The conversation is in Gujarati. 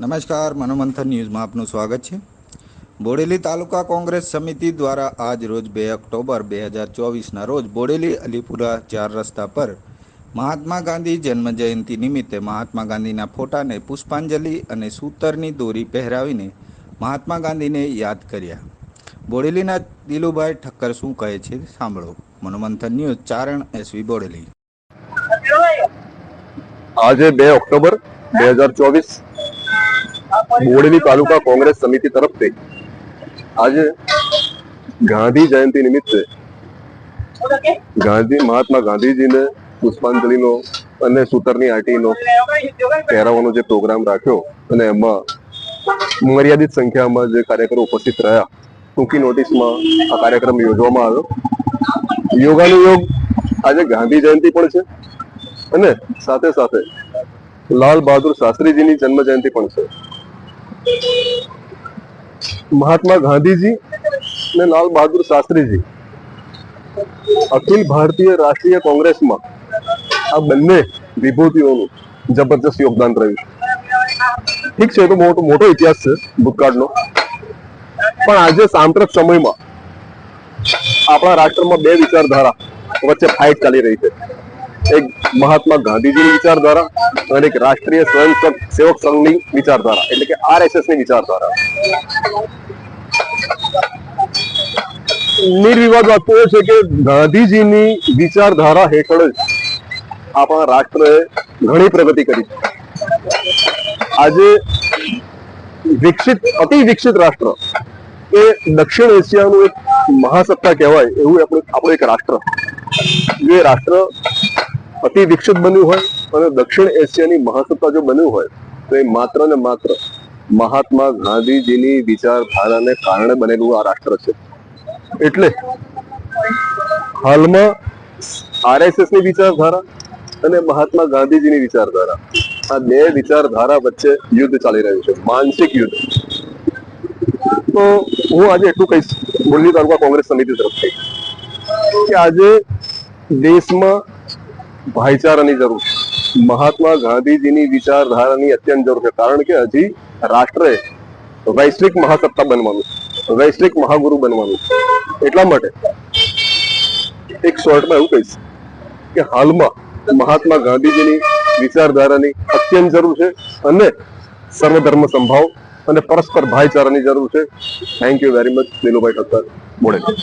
નમસ્કાર, મનોમંથન ન્યૂઝમાં આપનું સ્વાગત છે. બોડેલી તાલુકા કોંગ્રેસ સમિતિ દ્વારા આજ રોજ બે ઓક્ટોબર બે હજાર ચોવીસના રોજ બોડેલી અલીપુરા ચાર રસ્તા પર મહાત્મા ગાંધી જન્મ જયંતિ નિમિત્તે મહાત્મા ગાંધીના ફોટાને પુષ્પાંજલિ અને સૂતરની દોરી પહેરાવીને મહાત્મા ગાંધીને યાદ કર્યા. બોડેલીના દિલુભાઈ ઠક્કર શું કહે છે સાંભળો. Manomanthan news, Charan S V Bodeli. આજે બે ઓક્ટોબર બે હજાર ચોવીસ બોડેલી તાલુકા કોંગ્રેસ સમિતિ તરફથી આજે ગાંધી જયંતિ નિમિત્તે ગાંધી, મહાત્મા ગાંધીજીને પુષ્પાંજલિનો અને સૂતરની આટીનો પહેરાવાનો જે પ્રોગ્રામ રાખ્યો અને એમાં મર્યાદિત સંખ્યામાં જે કાર્યકરો ઉપસ્થિત રહ્યા, ટૂંકી નોટિસમાં આ કાર્યક્રમ યોજવામાં આવ્યો. યોગાનુયોગ આજે ગાંધી જયંતિ પણ છે અને સાથે સાથે લાલ બહાદુર શાસ્ત્રીજીની જન્મ જયંતિ પણ છે. મહાત્મા ગાંધીજી અને લાલ બહાદુર શાસ્ત્રીજી. અખિલ ભારતીય રાષ્ટ્રીય કોંગ્રેસમાં આ બંને વિભૂતિઓનું જબરજસ્ત યોગદાન રહ્યું ઠીક છે તો મોટો મોટો ઇતિહાસ છે ભૂતકાળનો. પણ આજે સાંપ્રત સમયમાં આપણા રાષ્ટ્રમાં બે વિચારધારા વચ્ચે ફાઇટ ચાલી રહી છે. એક મહાત્મા ગાંધીજીની વિચારધારા અને એક રાષ્ટ્રીય સ્વયંસેવક સેવક સંઘની વિચારધારા, એટલે કે આરએસએસની વિચારધારા. નિર્વિવાદ વાત એ છે કે ગાંધીજીની વિચારધારા હેઠળ જ આપણા રાષ્ટ્રએ ઘણી પ્રગતિ કરી આજે વિકસિત, અતિ વિકસિત રાષ્ટ્ર એ દક્ષિણ એશિયાનું એક મહાસત્તા કહેવાય એવું આપણું આપણું એક રાષ્ટ્ર. જે રાષ્ટ્ર અતિ વિકસિત બન્યું હોય અને દક્ષિણ એશિયાની મહાસત્તા જો બન્યું હોય, તો એ માત્ર ને માત્ર મહાત્મા ગાંધીજીની વિચારધારાને કારણે બનેલું આ રાષ્ટ્ર છે. એટલે હાલમાં આરએસએસની વિચારધારા અને મહાત્મા ગાંધીજીની વિચારધારા, આ બે વિચારધારા વચ્ચે યુદ્ધ ચાલી રહ્યું છે, માનસિક યુદ્ધ. તો હું આજે એટલું કહીશ, મુરલી તાલુકા કોંગ્રેસ સમિતિ તરફથી, કે આજે દેશમાં ભાઈચારાની જરૂર. છે મહાત્મા ગાંધીજીની વિચારધારાની અત્યંત જરૂર છે. કારણ કે હજી રાષ્ટ્રે વૈશ્વિક મહાસત્તા બનવાનું વૈશ્વિક મહાગુરુ બનવાનું એટલા માટે એક શોર્ટમાં એવું કહીશ કે હાલમાં મહાત્મા ગાંધીજીની વિચારધારાની અત્યંત જરૂર છે અને સર્વધર્મ સંભાવ અને પરસ્પર ભાઈચારાની જરૂર છે. Thank you very much Nilubhai Thakkar, Bodeli.